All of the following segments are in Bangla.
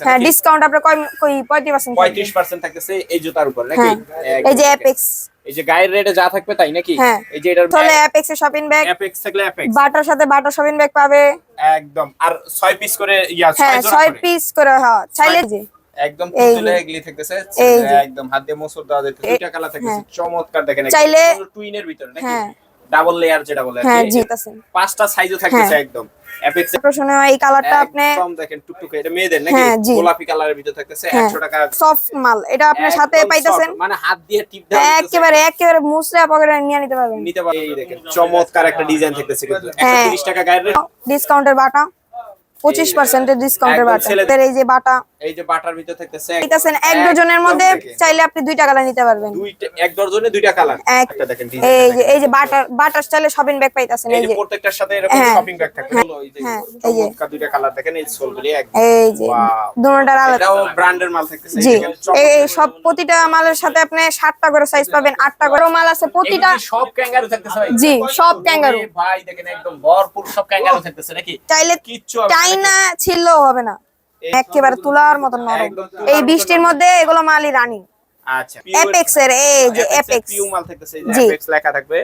হ্যাঁ ডিসকাউন্ট আপনার কয় কই 35% পঁয়ত্রিশ পার্সেন্ট থাকতেছে এই জুতার উপর নাকি? হ্যাঁ। এই যে অ্যাপেক্স এই যে গায়ের রেটে যা থাকবে তাই নাকি? হ্যাঁ। এই যে এটার তাহলে অ্যাপেক্স এর শপিং ব্যাগ অ্যাপেক্স থাকলে অ্যাপেক্স বাটার সাথে বাটার শপিং ব্যাগ পাবে। একদম। আর ছয় পিস করে ইয়া হ্যাঁ ছয় জোড়া ছয় করে। পিস করে হ্যাঁ। চাইলে যে একদম এই তুলে যে। এগুলি থাকতেছে। একদম হাত দিয়ে মোসর দেওয়া যাচ্ছে দুইটা কালার থাকতেছে। হ্যাঁ। চমৎকার দেখেন চাইলে- টুইনের ভিতরে নাকি? হ্যাঁ। ডাবল লেয়ার যেটা বলে আর হ্যাঁ কি। পাঁচটা সাইজও থাকতেছে হ্যাঁ। একদম। অ্যাপেক্স আকর্ষণীয় এই কালারটা আপনি একদম দেখেন টুকটুকে এটা মেয়েদের নাকি হ্যাঁ, গোলাপি কালারের ভিতরে থাকতেছে হ্যাঁ 100 টাকা। সফট মাল এটা আপনার সাথে পাইতেছেন। মানে হাত দিয়ে টিপ দেওয়া একেবারে একেবারে মুসরা পকেটে নিয়ে নিতে পারবেন। নিতে পারেন এই দেখেন চমৎকার একটা ডিজাইন থাকতেছে কিন্তু। হ্যাঁ। 130 টাকা গায়ের ডিসকাউন্টের বাটা পঁচিশ পার্সেন্টের ডিসকাউন্টের একদম বাটা। এই যে বাটা এই যে বাটার ভিতরে থাকতেছে এক ডজনের মধ্যে চাইলে আপনি দুইটা কালার নিতে পারবেন। দুইটা এক ডজনে দুইটা কালার। একটা দেখেন এই যে এই যে বাটার বাটার স্টাইলে শপিং ব্যাগ পাইতেছেন এই যে প্রত্যেকটার সাথে এরকম। শপিং ব্যাগ থাকে এই যে হ্যাঁ, চমৎকার দুইটা কালার দেখেন এই সোলগুলি এই যে দুটোটার আলাদা। এটাও ব্র্যান্ডের মাল থাকতেছে এই সব প্রতিটা মালের সাথে আপনি সাতটা করে সাইজ পাবেন আটটা করে মাল আছে প্রতিটা সব ক্যাঙ্গারু থাকতেছে ভাই। জি, সব। ওরে ভাই দেখেন একদম ভরপুর সব ক্যাঙ্গারু থাকতেছে নাকি? চাইলে কিচ্ছু হবে না চাইনা ছিললেও হবে না। একেবারে তুলার মতন নরম। এই বৃষ্টির মধ্যে এগুলো মালি রানি। আচ্ছা। এপেক্স এর এই যে এপেক্স পিউ মাল থাকতেছে এই যে জি। লেখা থাকবে।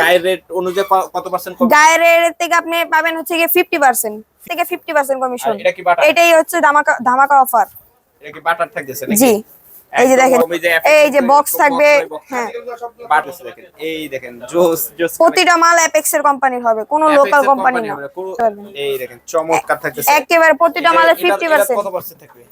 গায়ের রেট অনুযায়ী কত পার্সেন্ট কম? গায়ের থেকে আপনি পাবেন হচ্ছে গিয়ে ফিফটি পার্সেন্ট থেকে ফিফটি পার্সেন্ট কমিশন এটা কি বাটা এটাই হচ্ছে ধামাকা ধামাকা অফার এটা কি বাটার থাকতেছে নাকি? জি। এই যে দেখেন এই যে বক্স থাকবে হ্যাঁ। এই দেখেন জোস জোস প্রতিটা মাল অ্যাপেক্স এর কোম্পানির হবে কোনো লোকাল কোম্পানি না। এই দেখেন চমৎকার থাকতেছে। একেবারে প্রতিটা মালে এটা- ফিফটি এটা পার্সেন্ট কত পার্সেন্ট থাকবে?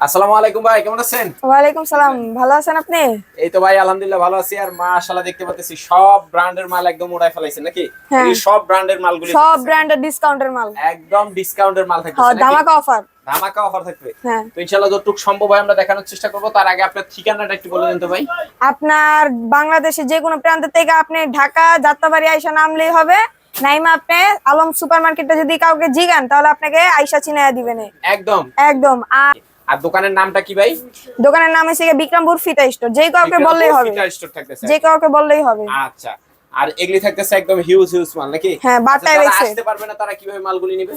আসসালামু আলাইকুম ভাই কেমন আছেন? ওয়ালাইকুম সালাম ভালো আছেন আপনি? এই তো ভাই আলহামদুলিল্লাহ ভালো আছি। আর মাশাআল্লাহ দেখতে পাচ্ছি সব ব্র্যান্ডের মাল একদম উড়াই ফেলাইছেন নাকি? হ্যাঁ। এই সব ব্র্যান্ডের মালগুলি সব ব্র্যান্ডের ডিসকাউন্টের মাল। একদম ডিসকাউন্টের মাল হ্যাঁ ধামাকা অফার ধামাকা অফার থাকবে। হ্যাঁ। তো ইনশাআল্লাহ যতটুকু সম্ভব হয় আমরা দেখানোর চেষ্টা করব। তার আগে আপনার ঠিকানাটা একটু বলে দেন তো ভাই। আপনার বাংলাদেশে যে কোনো প্রান্ত থেকে আপনি ঢাকা যাত্রাবাড়ি আইসা নামলেই হবে। নাইমা আপনি আলম সুপার মার্কেটে যদি কাউকে জিগান তাহলে আপনাকে আইসা চিনাইয়া দিবেন একদম। একদম। আর আর দোকানের নামটা কি ভাই? দোকানের নাম হচ্ছে বিক্রমপুর ফিতা স্টোর। যে কাউকে বললেই হবে। ফিটার স্টোর থাকতেছে। যে কাউকে বললেই হবে। আচ্ছা। আর এগুলি থাকতেছে একদম হিউজ হিউজ মাল নাকি? হ্যাঁ, বাটা আচ্ছা, রয়েছে। আসতে পারবে না তারা কীভাবে মালগুলি নেবে?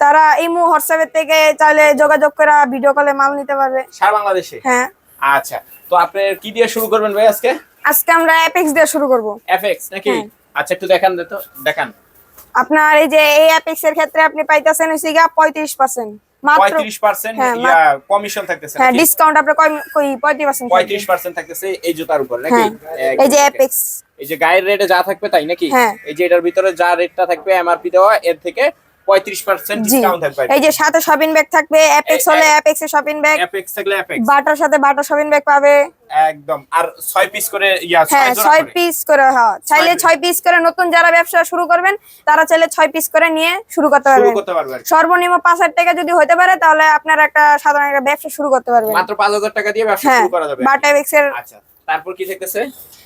তারা ইমু হোয়াটসঅ্যাপের থেকে চাইলে যোগাযোগ করে ভিডিও কলে মাল নিতে পারবে। সারা বাংলাদেশে? হ্যাঁ। আচ্ছা। তো আপনি কি দিয়ে শুরু করবেন ভাই আজকে? আজকে আমরা অ্যাপেক্স দিয়ে শুরু করব। এফএক্স নাকি? হ্যাঁ। আচ্ছা একটু দেখান দে তো দেখান। আপনার এই যে এই অ্যাপেক্স এর ক্ষেত্রে আপনি পাইতেছেন হচ্ছে গিয়ে পঁয়ত্রিশ পার্সেন্ট মাত্র পঁয়ত্রিশ পার্সেন্ট হ্যাঁ, কমিশন থাকতেছে হ্যাঁ ডিসকাউন্ট আপনার কই থাকতেছে এই জুতার উপর নাকি? হ্যাঁ এই যে দেখেন। অ্যাপেক্স এই যে গায়ের রেটে যা থাকবে তাই নাকি। এই যে এটার ভিতরে যা রেটটা থাকবে এমআরপি দেওয়া এর থেকে ডিসকাউন্ট থাকবে এই যে সাথে শপিং ব্যাগ থাকবে অ্যাপেক্স হলে অ্যাপেক্স এর শপিং ব্যাগ অ্যাপেক্স থাকলে অ্যাপেক্স বাটার সাথে বাটার শপিং ব্যাগ পাবে। একদম। আর ছয় পিস করে ইয়া হ্যাঁ। পিস করে। হ্যাঁ চাইলে পিস করে নতুন যারা ব্যবসা শুরু করবেন তারা চাইলে পিস করে নিয়ে শুরু করতে শুরু করতে পারবে সর্বনিম্ন টাকা যদি হতে পারে তাহলে আপনার একটা সাধারণ একটা ব্যবসা শুরু করতে পারবেন। মাত্র পাঁচ হাজার টাকা দিয়ে ব্যবসা হ্যাঁ শুরু করা যাবে। বাটা অ্যাপেক্স এর আচ্ছা তারপর কি থাকতেছে?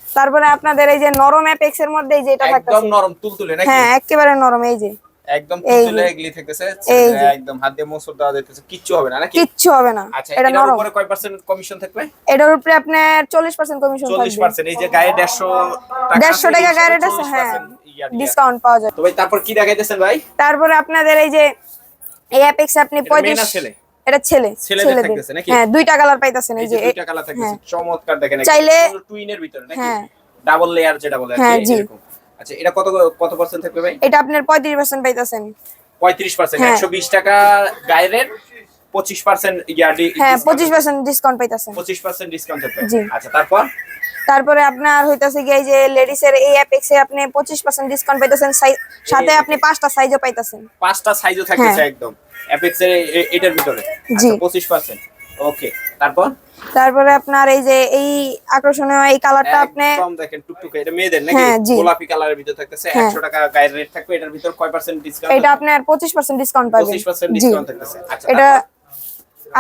তারপরে আপনাদের এই যে নরম অ্যাপেক্স এর মধ্যে এই যে এটা একদম নরম তুলতুলে নাকি? হ্যাঁ একেবারে নরম এই যে। একদম তুলতুলে। থাকতেছে একদম হাত দিয়ে মোসর দেওয়া যাইতেছে কিচ্ছু হবে না নাকি কিচ্ছু হবে না আচ্ছা এটা নরম উপরে কয় পার্সেন্ট কমিশন থাকবে এটার উপরে আপনার চল্লিশ পার্সেন্ট কমিশন থাকবে এই যে গায়ে টাকা গাড়ি আছে হ্যাঁ ডিসকাউন্ট পাওয়া যায় তো ভাই তারপর কি দেখাইতেছেন ভাই তারপরে আপনাদের এই যে এই অ্যাপেক্স আপনি এটা মেয়ে না পঁয়ত্রিশ ছেলে? এটা ছেলে ছেলেদের ছেলেদের। থাকতেছে নাকি? হ্যাঁ দুইটা কালার পাইতেছেন এই যে দুইটা কালার থাকতেছে হ্যাঁ। চমৎকার দেখেন চাইলে- টুইনের ভিতরে নাকি হ্যাঁ। ডাবল লেয়ার যেটা বলে হ্যাঁ, এরকম। আচ্ছা এটা কত কত পার্সেন্ট থাকবে ভাই? এটা আপনার পঁয়ত্রিশ পার্সেন্ট পাইতেছেন। পঁয়ত্রিশ পার্সেন্ট হ্যাঁ। একশো বিশ টাকা গায়ের পঁচিশ পার্সেন্ট ইয়ার্ডি হ্যাঁ পঁচিশ পার্সেন্ট ডিসকাউন্ট পাইতেছেন। পঁচিশ পার্সেন্ট ডিসকাউন্ট থাকবে। জি। আচ্ছা তারপর? তারপরে আপনার হইতাছে কি এই যে লেডিস এর এই অ্যাপেক্সে আপনি পঁচিশ পার্সেন্ট ডিসকাউন্ট পাইতেছেন। সাথে আপনি পাঁচটা সাইজও পাইতেছেন। পাঁচটা সাইজও থাকতেছে হ্যাঁ। একদম। অ্যাপেক্স এর এটার ভিতরে। জি। পঁচিশ পার্সেন্ট ওকে তারপর? তারপরে আপনার এই যে এই আকর্ষণীয় এই কালারটা আপনি একদম দেখেন টুকটুকে এটা মেয়েদের নাকি? হ্যাঁ। গোলাপি কালারের ভিতরে থাকতেছে হ্যাঁ। একশো টাকা গায়ের রেট থাকবে এটার ভিতর কয় পার্সেন্ট ডিসকাউন্ট এটা আপনার পঁচিশ পার্সেন্ট ডিসকাউন্ট পাবেন। পঁচিশ পার্সেন্ট জি। ডিসকাউন্ট থাকতেছে। আচ্ছা এটা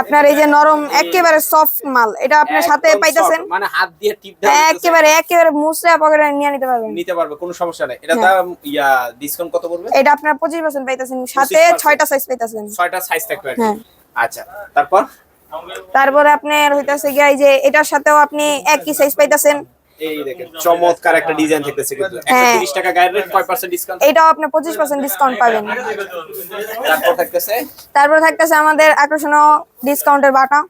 আপনার এই যে নরম একেবারে সফট মাল এটা আপনার সাথে পাইতেছেন? মানে হাত দিয়ে টিপ দেওয়া একেবারে একেবারে মুসরা পকেটে নিয়ে নিতে পারবেন। নিতে পারবে কোনো সমস্যা নাই। এটা হ্যাঁ। দাম ইয়া ডিসকাউন্ট কত পড়বে? এটা আপনার পঁচিশ পার্সেন্ট পাইতেছেন। সাথে 25% ছয়টা সাইজ পাইতেছেন। ছয়টা সাইজ থাকবে। হ্যাঁ। আচ্ছা তারপর? তারপরে আপনার হইতাছে গিয়া এই যে এটার সাথেও আপনি একই সাইজ পাইতেছেন। এই দেখেন চমৎকার একটা ডিজাইন থাকতেছে কিন্তু। হ্যাঁ। 130 টাকা গায়ের রেট কয় পার্সেন্ট ডিসকাউন্ট এটাও আপনি ডিসকাউন্ট পাবেন। তারপর থাকতেছে? তারপর থাকতেছে আমাদের আকর্ষণীয় ডিসকাউন্টের বাটা।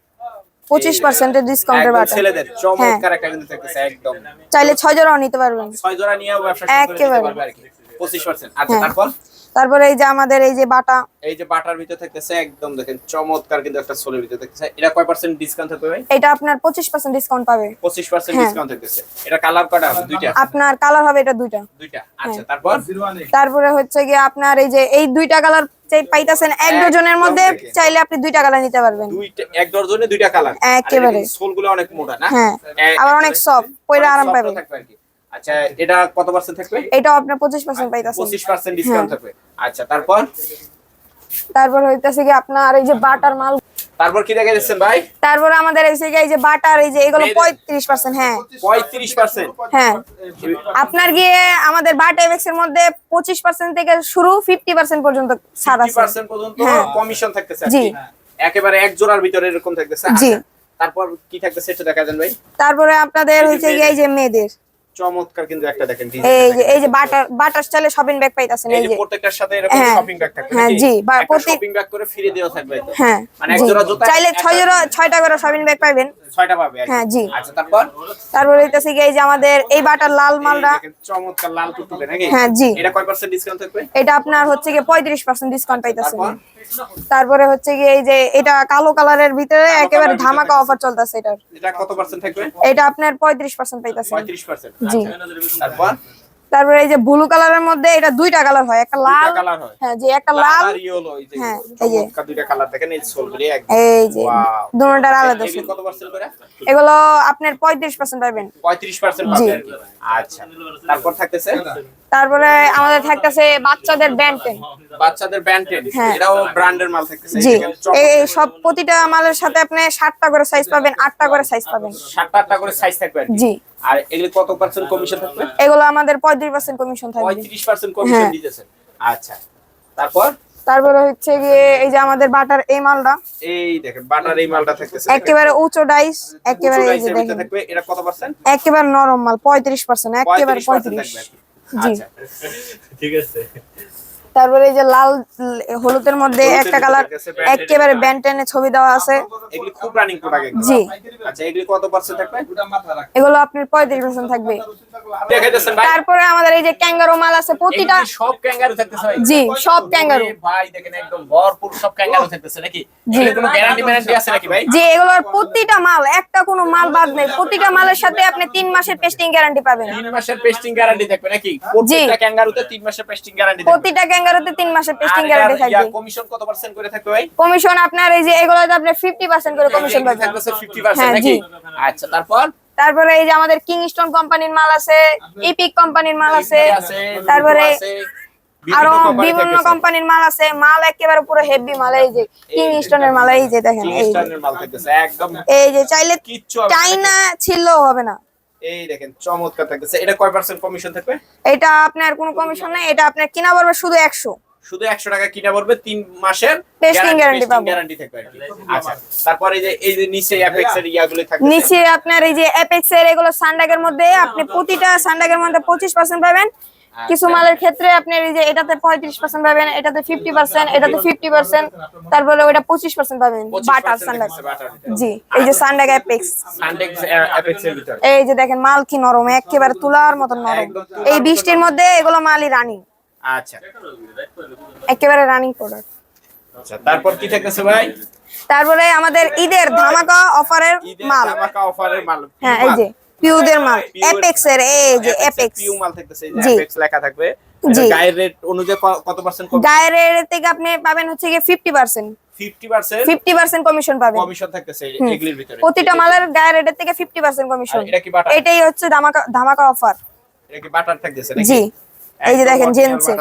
ডিসকাউন্টের বাটা। ছেলেদের হ্যাঁ। চমৎকার একটা কিন্তু থাকতেছে একদম। চাইলে ছয় জোড়াও নিতে পারবেন। ছয় জোড়া নিয়েও ব্যবসা শুরু করে দিতে একেবারে। পারবে আর কি। 25% আচ্ছা। তারপর? তারপরে এই যে আমাদের এই যে বাটা। এই যে বাটার ভিতর থাকতেছে একদম দেখেন চমৎকার কিন্তু একটা সোলের ভিতর থাকতেছে। এটা কয় পার্সেন্ট ডিসকাউন্ট থাকবে ভাই? এটা আপনার পঁচিশ পার্সেন্ট ডিসকাউন্ট পাবে। 25% হ্যাঁ। ডিসকাউন্ট থাকতেছে। এটা কালার কয়টা হবে? দুইটা আপনার কালার হবে এটা দুইটা। দুইটা। হ্যাঁ। আচ্ছা তারপর? তারপরে হচ্ছে গিয়ে আপনার এই যে এই দুইটা কালার চাই পাইতাছেন এক ডজনের মধ্যে চাইলে আপনি দুইটা কালার নিতে পারবেন। দুইটা এক ডজনে দুইটা কালার একেবারে। সোলগুলো অনেক মোটা না? হ্যাঁ, আবার অনেক soft, পরে আরাম পাবেন। আচ্ছা এটা কত পার্সেন্ট থাকবে? এটাও আপনার পঁচিশ পার্সেন্ট পাইতাছেন। পঁচিশ পার্সেন্ট ডিসকাউন্ট হ্যাঁ। থাকবে। আচ্ছা তারপর? তারপর হইতাছে কি আপনার এই যে বাটার মাল তারপর কি দেখা যাচ্ছে ভাই? তারপরে আমাদের এই যে এই যে বাটার এই যে এগুলো মেয়েদের। পঁয়ত্রিশ পার্সেন্ট হ্যাঁ। পঁয়ত্রিশ পার্সেন্ট হ্যাঁ। আপনার গিয়ে আমাদের বাটা এমএক্স এর মধ্যে পঁচিশ পার্সেন্ট থেকে শুরু ফিফটি পার্সেন্ট পর্যন্ত ছাড় আছে। পার্সেন্ট পর্যন্ত হ্যাঁ। কমিশন থাকতেছে আর জি। একেবারে এক জোড়ার ভিতরে এরকম থাকতেছে। জি। আচ্ছা, তারপর কি থাকতেছে একটু দেখা যান ভাই। তারপরে আপনাদের হচ্ছে গিয়ে এই যে মেয়েদের। চমৎকার কিন্তু একটা দেখেন এই যে এই যে বাটার বাটার স্টাইলে শপিং ব্যাগ পাইতাছেন এই যে প্রত্যেকটার সাথে এরকম হ্যাঁ। শপিং ব্যাগ থাকবে হ্যাঁ, জি, শপিং ব্যাগ করে ফ্রি দেওয়া থাকবে হ্যাঁ মানে এক। জোড়া জুতা চাইলে একটা- ছয় জোড়া ছয়টা করে শপিং ব্যাগ পাইবেন ছয়টা পাবে হ্যাঁ, জি। আচ্ছা তারপর? তারপরে হইতাছে গিয়ে এই যে আমাদের এই বাটার লাল মালটা। চমৎকার লাল টুকটুকে নাকি? হ্যাঁ, জি। এটা কয় পার্সেন্ট ডিসকাউন্ট থাকবে? এটা আপনার হচ্ছে ডিসকাউন্ট পাইতেছেন তারপরে? হচ্ছে গিয়ে এই যে এটা কালো কালারের ভিতরে একেবারে ধামাকা অফার চলতেছে এটার। এটা কত পার্সেন্ট থাকবে? এটা আপনার পঁয়ত্রিশ পার্সেন্ট পাইতেছেন পার্সেন্ট জি। তারপর? তারপরে এই যে ব্লু কালারের মধ্যে এটা দুইটা কালার হয় একটা লাল হয়। যে একটা লাল আর ইয়েলো এই যে হ্যাঁ, এই যে। দুইটা কালার দেখেন এই সোলগুলি একদম এই যে. দুটোটার আলাদা করে? এগুলো আপনার পঁয়ত্রিশ পার্সেন্ট পাবেন। আচ্ছা। তারপর থাকতেছে? তারপরে আমাদের থাকতেছে বাচ্চাদের ব্যান্ডেন বাচ্চাদের ব্যান্টেন হ্যাঁ। এটাও ব্র্যান্ডের মাল থাকতেছে এই সব প্রতিটা মালের সাথে আপনি সাতটা করে সাইজ পাবেন আটটা করে সাইজ পাবেন। সাতটা আটটা করে সাইজ থাকবে জি। আর এগুলি কত পার্সেন্ট কমিশন থাকবে? এগুলো আমাদের পঁয়ত্রিশ পার্সেন্ট কমিশন থাকবে। পঁয়ত্রিশ পার্সেন্ট কমিশন হ্যাঁ। দিতেছে। আচ্ছা। তারপর? তারপরে হচ্ছে গিয়ে এই যে আমাদের বাটার এই মালটা। এই দেখেন বাটার এই মালটা থাকতেছে। একেবারে উঁচু ডাইস একেবারে এই যে দেখেন। এটা কত পার্সেন্ট একেবারে নরম মাল পঁয়ত্রিশ পার্সেন্ট একেবারে 35% পঁয়ত্রিশ। থাকবে আর কি। জি। আচ্ছা। ঠিক আছে। তারপরে এই যে লাল হলুদের মধ্যে একটা কালার একেবারে ব্যান্টেনে ছবি দেওয়া আছে। এগুলি খুব রানিং প্রোডাক্ট জি। আচ্ছা এগুলি কত থাকবে? এগুলো আপনার 35% থাকবে। দেখাইতেছেন ভাই। তারপরে আমাদের এই যে ক্যাঙ্গারু মাল আছে প্রতিটা সব ক্যাঙ্গারু থাকতেছে জি সব ক্যাঙ্গারু। ভাই দেখেন একদম ভরপুর সব ক্যাঙ্গারু থাকতেছে নাকি? এগুলো কোনো গ্যারান্টি ম্যারান্টি আছে নাকি ভাই? জি এগুলোর প্রতিটা মাল একটা কোনো মাল বাদ নেই। প্রতিটা মালের সাথে আপনি 3 মাসের পেস্টিং গ্যারান্টি পাবেন। 3 মাসের পেস্টিং গ্যারান্টি থাকবে নাকি? প্রতিটা ক্যাঙ্গারুতে 3 মাসের পেস্টিং গ্যারান্টি প্রতিটা 2017 তে মাসের টেস্টিং গ্যারান্টি থাকবে। কমিশন কত পার্সেন্ট করে থাকবে ভাই? কমিশন আপনার এই যে করে কমিশন হ্যাঁ, আচ্ছা তারপর? তারপরে এই যে আমাদের কোম্পানির মাল আছে ইপিক কোম্পানির মাল আছে তারপরে আরও বিভিন্ন কোম্পানির মাল আছে মাল একেবারে পুরো হেভি মাল এই যে কিংস্টনের মাল এই যে দেখেন এই যে। চাইলে চাইনা ছিল হবে না। এই দেখেন চমৎকার থাকতেছে। এটা কয় পার্সেন্ট কমিশন থাকবে? এটা আপনার কোনো কমিশন নেই এটা আপনার কিনা পড়বে শুধু একশো। শুধু একশো টাকা কিনা পড়বে 3 মাসের টেস্টিং গ্যারান্টি পাবো। গ্যারান্টি থাকবে আর কি। আচ্ছা তারপরে এই যে এই যে নিচে অ্যাপেক্স এর ইয়াগুলো থাকবে নিচে আপনার এই যে অ্যাপেক্স এর এগুলো সানডাগের মধ্যে আপনি প্রতিটা সানডাগের মধ্যে পঁচিশ পার্সেন্ট পাবেন। কিছু আচ্ছা। মালের ক্ষেত্রে আপনার এই যে এটাতে পঁয়ত্রিশ পার্সেন্ট পাবেন এটাতে ফিফটি পার্সেন্ট এটাতে ফিফটি পার্সেন্ট তারপরে ওইটা পঁচিশ পার্সেন্ট পাবেন 25% বাটার butter জি এই যে অ্যাপেক্স সানডেক্স অ্যাপেক্স এর ভিতরে। এই যে দেখেন মাল কি নরম একেবারে তুলার মতন নরম। এই বৃষ্টির মধ্যে এগুলো মালই রানিং আচ্ছা। একেবারে রানিং প্রোডাক্ট আচ্ছা তারপর কি থাকতেছে ভাই? তারপরে আমাদের ঈদের ধামাকা অফারের মাল। ধামাকা অফারের মাল। হ্যাঁ এই যে। পিউদের মাল অ্যাপেক্স এর এই যে অ্যাপেক্স পিউ মাল থাকতেছে এই যে। অ্যাপেক্স লেখা থাকবে। গায়ের রেট অনুযায়ী কত পার্সেন্ট কম? গায়ের থেকে আপনি পাবেন হচ্ছে গিয়ে fifty percent 50% fifty percent commission পাবেন। কমিশন থাকতেছে এগুলির ভিতরে। প্রতিটা মালের গায়ের রেটের থেকে ফিফটি পার্সেন্ট কমিশন এটা কি বাটার? এটাই হচ্ছে ধামাকা ধামাকা অফার এটা কি বাটার থাকতেছে নাকি? জি। এই যে দেখেন জেন্টসের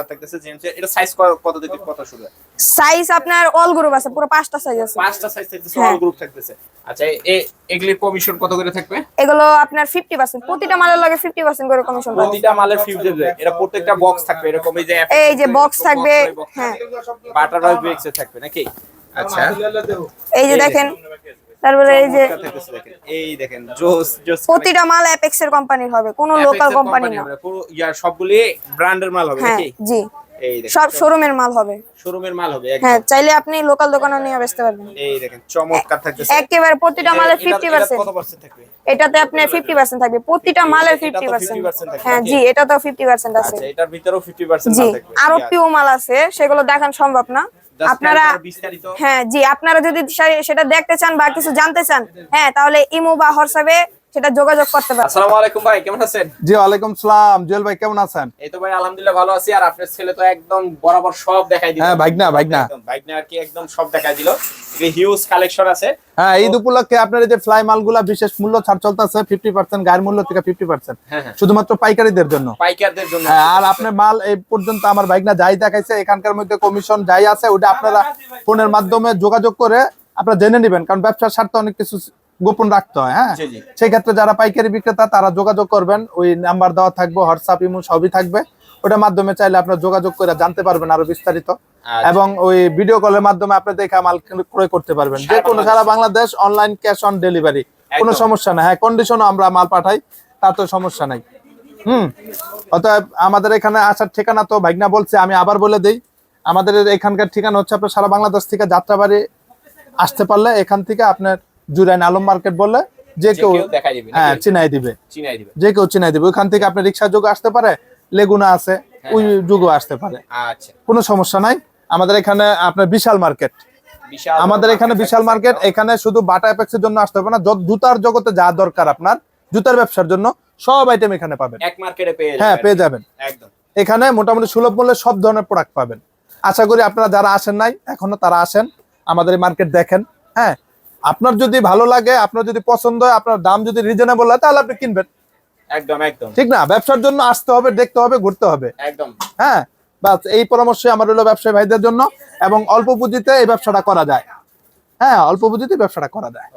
এটা সাইজ কত থেকে কত শুরু সাইজ আপনার অল গ্রুপ আছে পুরো পাঁচটা সাইজ আছে। পাঁচটা সাইজ থাকতেছে হ্যাঁ। অল গ্রুপ থাকতেছে। আচ্ছা এ- এগুলির কমিশন কত করে থাকবে? এগুলো আপনার ফিফটি পার্সেন্ট প্রতিটা মালের লগে ফিফটি পার্সেন্ট করে কমিশন পাবেন প্রতিটা মালের ফিউজের এটা প্রত্যেকটা বক্স থাকবে এরকম এই যে এই যে box থাকবে, হ্যাঁ। বাটার ব্রেক্সে থাকবে নাকি? আচ্ছা। এই যে দেখেন। তারপরে এই যে এই দেখেন জোস জোস প্রতিটা মাল অ্যাপেক্স এর কোম্পানির হবে কোনো লোকাল কোম্পানি না। পুরো ইয়ার সবগুলি ব্র্যান্ডের মাল হবে হ্যাঁ নাকি? জি। সব শোরুমের মাল হবে। শোরুমের মাল হবে হ্যাঁ চাইলে আপনি লোকাল দোকানে নিয়ে বেচতে পারবেন। এই দেখেন চমৎকার থাকতেছে। একেবারে প্রতিটা ফিফটি পার্সেন্ট কত পার্সেন্ট থাকবে? এটাতে ফিফটি পার্সেন্ট থাকবে প্রতিটা পার্সেন্ট 50% হ্যাঁ জি এটা তো ফিফটি পার্সেন্ট আছে। আচ্ছা এটার ভিতরেও 50% মাল থাকবে। আরও। পিও মাল আছে সেগুলো দেখান সম্ভব না। আপনারা হ্যাঁ জি আপনারা যদি সেটা দেখতে চান বা কিছু জানতে চান হ্যাঁ তাহলে ইমো বা হোয়াটসঅ্যাপে সেটা যোগাযোগ করতে পারেন আসসালামু আলাইকুম ভাই কেমন আছেন? জি ওয়ালাইকুম সালাম। জুয়েল ভাই কেমন আছেন? এই তো ভাই আলহামদুলিল্লাহ ভালো আছি আর আপনার ছেলে তো একদম বরাবর সব দেখাই দিল। হ্যাঁ, ভাগনা, ভাগনা। একদম, ভাগনা আর কি একদম সব দেখাই দিল। হিউজ কালেকশন আছে। হ্যাঁ ঈদ উপলক্ষে আপনার এই যে ফ্লাই মালগুলা বিশেষ মূল্য ছাড় চলতেছে ফিফটি পার্সেন্ট গায়ের মূল্য থেকে ফিফটি পার্সেন্ট হ্যাঁ হ্যাঁ। শুধুমাত্র পাইকারিদের জন্য। পাইকারদের জন্য। হ্যাঁ আর আপনার মাল এই পর্যন্ত আমার ভাইগনা যাই দেখাইছে এখানকার মধ্যে কমিশন যাই আছে ওটা আপনারা ফোনের মাধ্যমে যোগাযোগ করে আপনারা জেনে নেবেন কারণ ব্যবসার স্বার্থে অনেক কিছু গোপন রাখতে হয় হ্যাঁ? জি, জি। সেই ক্ষেত্রে যারা পাইকারি বিক্রেতা তারা যোগাযোগ করবেন। ওই নাম্বার দেওয়া থাকবে হোয়াটসঅ্যাপ ইমো সবই থাকবে। ওটার মাধ্যমে চাইলে আপনারা যোগাযোগ করে জানতে পারবেন আরও বিস্তারিত। আচ্ছা। এবং ওই ভিডিও কলের মাধ্যমে আপনি দেখে মাল ক্রয় করতে পারবেন। যে কোনো সারা Bangladesh. Online cash on delivery কোনো সমস্যা নাই। হ্যাঁ কন্ডিশনও আমরা মাল পাঠাই তাতে সমস্যা নাই। হুম। অতএব আমাদের এখানে আসার ঠিকানা তো ভাইগনা বলছে আমি আবার বলে দেই। আমাদের এখানকার ঠিকানা হচ্ছে আপনার সারা বাংলাদেশ থেকে যাত্রাবাড়ি আসতে পারলে এখান থেকে আপনার জুরাইন আলম মার্কেট বললে যে কেউ হ্যাঁ? চিনাই দিবে। যে কেউ চিনাই দিবে। ওইখান থেকে আপনার রিক্সা যোগ আসতে পারে লেগুনা আছে ওই যুগও আসতে পারে। আচ্ছা। কোনো সমস্যা নাই। আমাদের এখানে আপনার বিশাল মার্কেট। আমাদের এখানে বিশাল মার্কেট এখানে শুধু বাটা অ্যাপেক্সের জন্য আসতে হবে না জুতার জগতে যা দরকার আপনার জুতার ব্যবসার জন্য সব আইটেম এখানে পাবেন। এক মার্কেটে পেয়ে হ্যাঁ পেয়ে যাবেন। একদম। এখানে মোটামুটি সুলভ মূল্যে সব ধরনের প্রোডাক্ট পাবেন। আশা করি আপনারা যারা আসেন নাই এখনও তারা আসেন। আমাদের এই মার্কেট দেখেন। হ্যাঁ আপনার যদি ভালো লাগে আপনার যদি পছন্দ হয় আপনার দাম যদি রিজনেবল হয় তাহলে আপনি কিনবেন। একদম একদম। ঠিক না? ব্যবসার জন্য আসতে হবে দেখতে হবে ঘুরতে হবে। একদম। হ্যাঁ? বাস এই পরামর্শ আমার হলো ব্যবসায়ী ভাইদের জন্য এবং অল্প পুঁজিতে এই ব্যবসাটা করা যায়। হ্যাঁ অল্প পুঁজিতে ব্যবসাটা করা যায়।